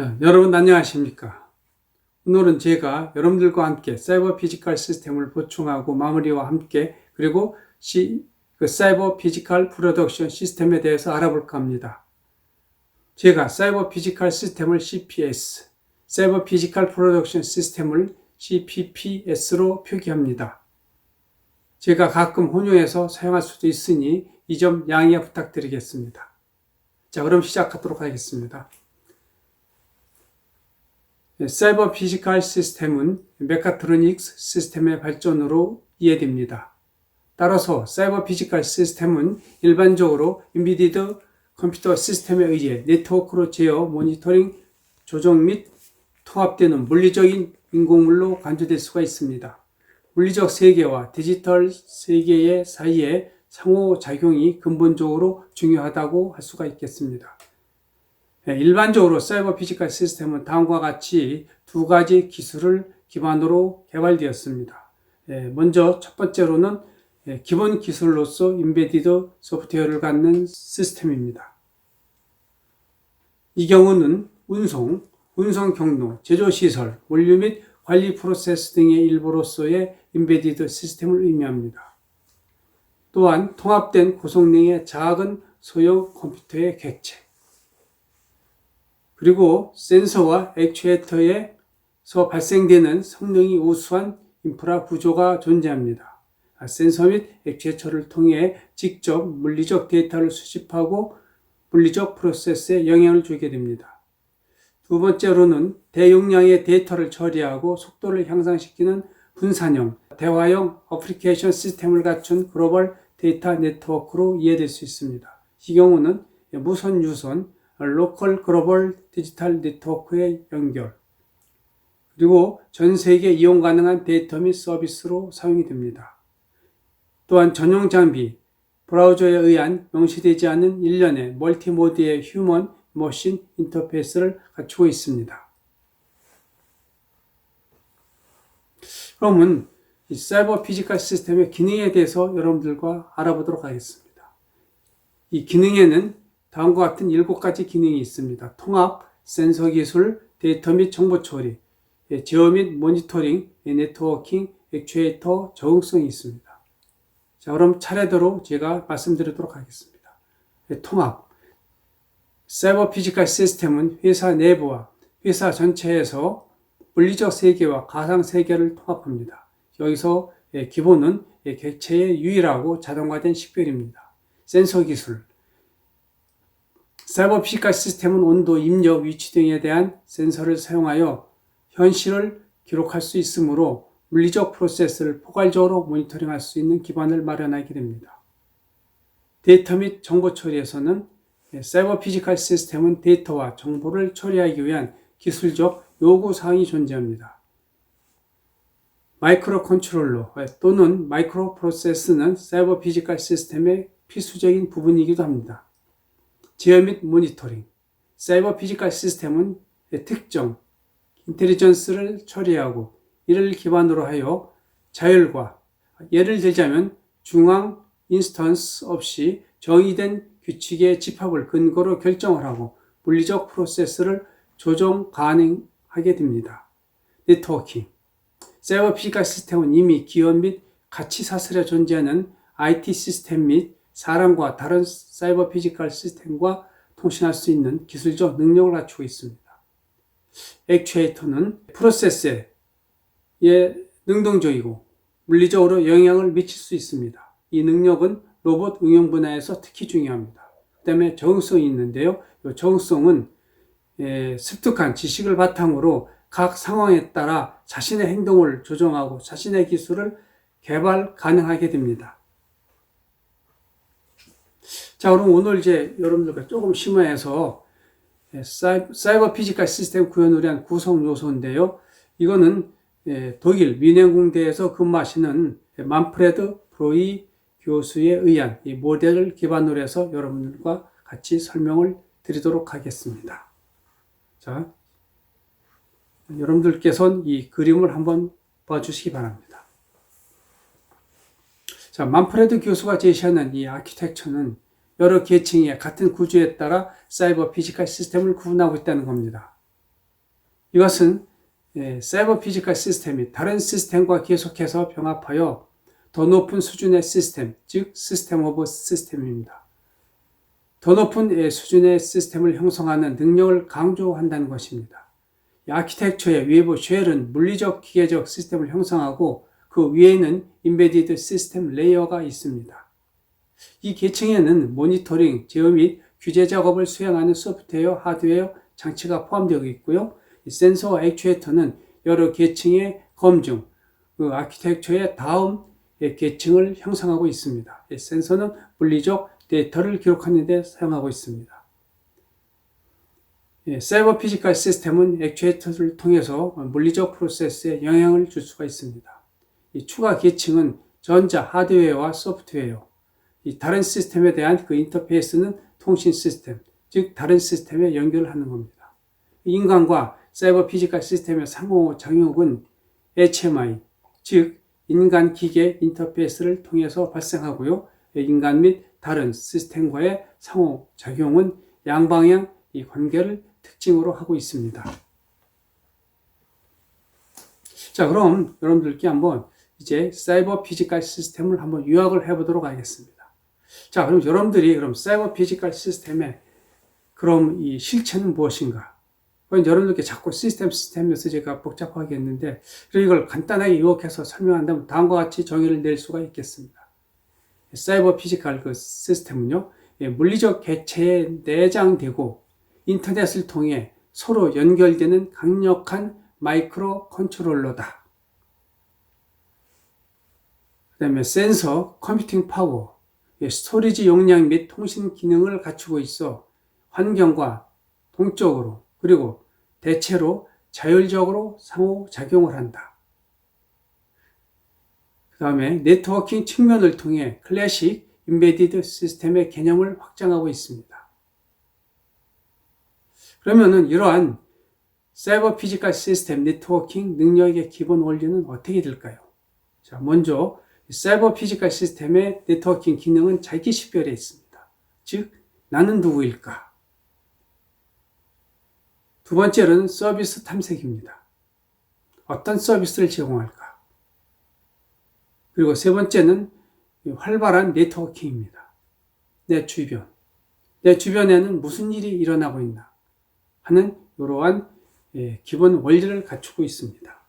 자, 여러분 안녕하십니까? 오늘은 제가 여러분들과 함께 사이버 피지컬 시스템을 보충하고 마무리와 함께 그리고 시, 그 사이버 피지컬 프로덕션 시스템에 대해서 알아볼까 합니다. 제가 사이버 피지컬 시스템을 CPS, 사이버 피지컬 프로덕션 시스템을 CPPS로 표기합니다. 제가 가끔 혼용해서 사용할 수도 있으니 이 점 양해 부탁드리겠습니다. 자, 그럼 시작하도록 하겠습니다. 네, 사이버 피지컬 시스템은 메카트로닉스 시스템의 발전으로 이해됩니다. 따라서 사이버 피지컬 시스템은 일반적으로 인비디드 컴퓨터 시스템에 의해 네트워크로 제어, 모니터링, 조정 및 통합되는 물리적인 인공물로 간주될 수가 있습니다. 물리적 세계와 디지털 세계의 사이에 상호작용이 근본적으로 중요하다고 할 수가 있겠습니다. 예, 일반적으로 사이버 피지컬 시스템은 다음과 같이 두 가지 기술을 기반으로 개발되었습니다. 예, 먼저 첫 번째로는 예, 기본 기술로서 인베디드 소프트웨어를 갖는 시스템입니다. 이 경우는 운송, 운송 경로, 제조 시설, 원료 및 관리 프로세스 등의 일부로서의 인베디드 시스템을 의미합니다. 또한 통합된 고성능의 작은 소형 컴퓨터의 객체, 그리고 센서와 액추에이터에서 발생되는 성능이 우수한 인프라 구조가 존재합니다. 아, 센서 및 액추에이터를 통해 직접 물리적 데이터를 수집하고 물리적 프로세스에 영향을 주게 됩니다. 두 번째로는 대용량의 데이터를 처리하고 속도를 향상시키는 분산형, 대화형 어플리케이션 시스템을 갖춘 글로벌 데이터 네트워크로 이해될 수 있습니다. 이 경우는 무선 유선, 로컬 글로벌 디지털 네트워크의 연결, 그리고 전 세계 이용 가능한 데이터 및 서비스로 사용이 됩니다. 또한 전용 장비, 브라우저에 의한 명시되지 않은 일련의 멀티모드의 휴먼 머신 인터페이스를 갖추고 있습니다. 그러면 이 사이버 피지컬 시스템의 기능에 대해서 여러분들과 알아보도록 하겠습니다. 이 기능에는 다음과 같은 7가지 기능이 있습니다. 통합, 센서 기술, 데이터 및 정보 처리, 예, 제어 및 모니터링, 예, 네트워킹, 액추에이터, 적응성이 있습니다. 자, 그럼 차례대로 제가 말씀드리도록 하겠습니다. 예, 통합. 사이버 피지컬 시스템은 회사 내부와 회사 전체에서 물리적 세계와 가상 세계를 통합합니다. 여기서 기본은 객체의 유일하고 자동화된 식별입니다. 센서 기술. 사이버 피지컬 시스템은 온도, 입력, 위치 등에 대한 센서를 사용하여 현실을 기록할 수 있으므로 물리적 프로세스를 포괄적으로 모니터링할 수 있는 기반을 마련하게 됩니다. 데이터 및 정보 처리에서는 사이버 피지컬 시스템은 데이터와 정보를 처리하기 위한 기술적 요구 사항이 존재합니다. 마이크로 컨트롤러 또는 마이크로 프로세스는 사이버 피지컬 시스템의 필수적인 부분이기도 합니다. 제어 및 모니터링. 사이버 피지컬 시스템은 특정 인텔리전스를 처리하고 이를 기반으로 하여 자율과 예를 들자면 중앙 인스턴스 없이 정의된 규칙의 집합을 근거로 결정을 하고 물리적 프로세스를 조정 가능하게 됩니다. 네트워킹. 사이버 피지컬 시스템은 이미 기업 및 가치 사슬에 존재하는 IT 시스템 및 사람과 다른 사이버 피지컬 시스템과 통신할 수 있는 기술적 능력을 갖추고 있습니다. 액추에이터는 프로세스에 능동적이고 물리적으로 영향을 미칠 수 있습니다. 이 능력은 로봇 응용 분야에서 특히 중요합니다. 그 다음에 적응성이 있는데요. 이 적응성은 습득한 지식을 바탕으로 각 상황에 따라 자신의 행동을 조정하고 자신의 기술을 개발 가능하게 됩니다. 자, 그럼 오늘 이제 여러분들과 조금 심화해서 예, 사이버 피지컬 시스템 구현을 위한 구성 요소인데요. 이거는 예, 독일 미네공대에서 근무하시는 만프레드 프로이 교수에 의한 이 모델을 기반으로 해서 여러분들과 같이 설명을 드리도록 하겠습니다. 자, 여러분들께서는 이 그림을 한번 봐주시기 바랍니다. 자, 만프레드 교수가 제시하는 이 아키텍처는 여러 계층의 같은 구조에 따라 사이버 피지컬 시스템을 구분하고 있다는 겁니다. 이것은 예, 사이버 피지컬 시스템이 다른 시스템과 계속해서 병합하여 더 높은 수준의 시스템, 즉 시스템 오브 시스템입니다. 더 높은 예, 수준의 시스템을 형성하는 능력을 강조한다는 것입니다. 이 아키텍처의 외부 쉘은 물리적 기계적 시스템을 형성하고 그 위에는 인베디드 시스템 레이어가 있습니다. 이 계층에는 모니터링, 제어 및 규제 작업을 수행하는 소프트웨어, 하드웨어, 장치가 포함되어 있고요. 이 센서와 액추에이터는 여러 계층의 검증, 그 아키텍처의 다음 계층을 형성하고 있습니다. 이 센서는 물리적 데이터를 기록하는 데 사용하고 있습니다. 예, 사이버 피지컬 시스템은 액추에이터를 통해서 물리적 프로세스에 영향을 줄 수가 있습니다. 이 추가 계층은 전자, 하드웨어와 소프트웨어, 이 다른 시스템에 대한 그 인터페이스는 통신 시스템, 즉 다른 시스템에 연결을 하는 겁니다. 인간과 사이버 피지컬 시스템의 상호 작용은 HMI, 즉 인간 기계 인터페이스를 통해서 발생하고요. 인간 및 다른 시스템과의 상호 작용은 양방향 이 관계를 특징으로 하고 있습니다. 자, 그럼 여러분들께 한번 이제 사이버 피지컬 시스템을 한번 요약을 해보도록 하겠습니다. 자, 그럼 여러분들이 그럼 사이버 피지컬 시스템의 그럼 이 실체는 무엇인가? 여러분들께 자꾸 시스템 시스템에서 제가 복잡하게 했는데 이걸 간단하게 요약해서 설명한다면 다음과 같이 정의를 낼 수가 있겠습니다. 사이버 피지컬 그 시스템은요, 예, 물리적 개체에 내장되고 인터넷을 통해 서로 연결되는 강력한 마이크로 컨트롤러다. 그 다음에 센서, 컴퓨팅 파워, 예, 스토리지 용량 및 통신 기능을 갖추고 있어 환경과 동적으로 그리고 대체로 자율적으로 상호작용을 한다. 그 다음에 네트워킹 측면을 통해 클래식 인베디드 시스템의 개념을 확장하고 있습니다. 그러면은 이러한 사이버 피지컬 시스템 네트워킹 능력의 기본 원리는 어떻게 될까요? 자, 먼저 사이버 피지컬 시스템의 네트워킹 기능은 자기 식별에 있습니다. 즉, 나는 누구일까? 두 번째는 서비스 탐색입니다. 어떤 서비스를 제공할까? 그리고 세 번째는 활발한 네트워킹입니다. 내 주변. 내 주변에는 무슨 일이 일어나고 있나? 하는 이러한 예, 기본 원리를 갖추고 있습니다.